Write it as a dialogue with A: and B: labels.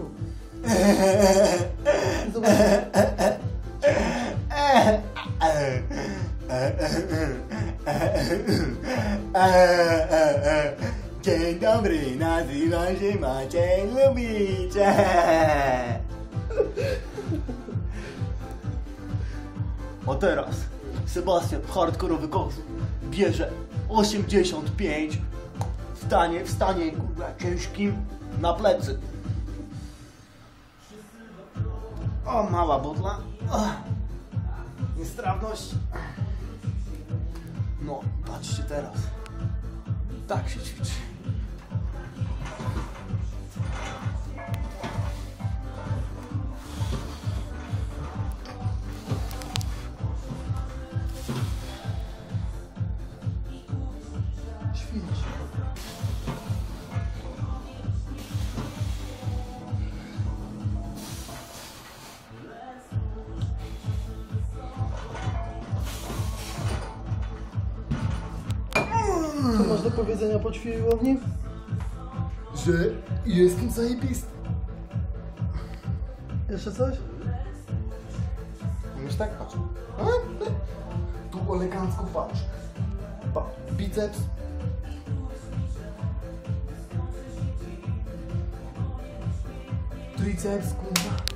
A: tu. Zobacz.
B: Dzień dobry, nazywam się Maciej Lubicie. A teraz Sebastian, hardkorowy koks, bierze 85, wstanie, wstanie kurwa ciężkim na plecy. O, mała butla. Niestrawność. No, patrzcie teraz. Tak się ćwiczy.
A: Co masz do powiedzenia po ćwiłowni?
B: Że jestem zajebisty.
A: Jeszcze coś?
B: Umiesz tak patrz. A? Tu elegancko patrz. Pa, biceps. Triceps, kurwa.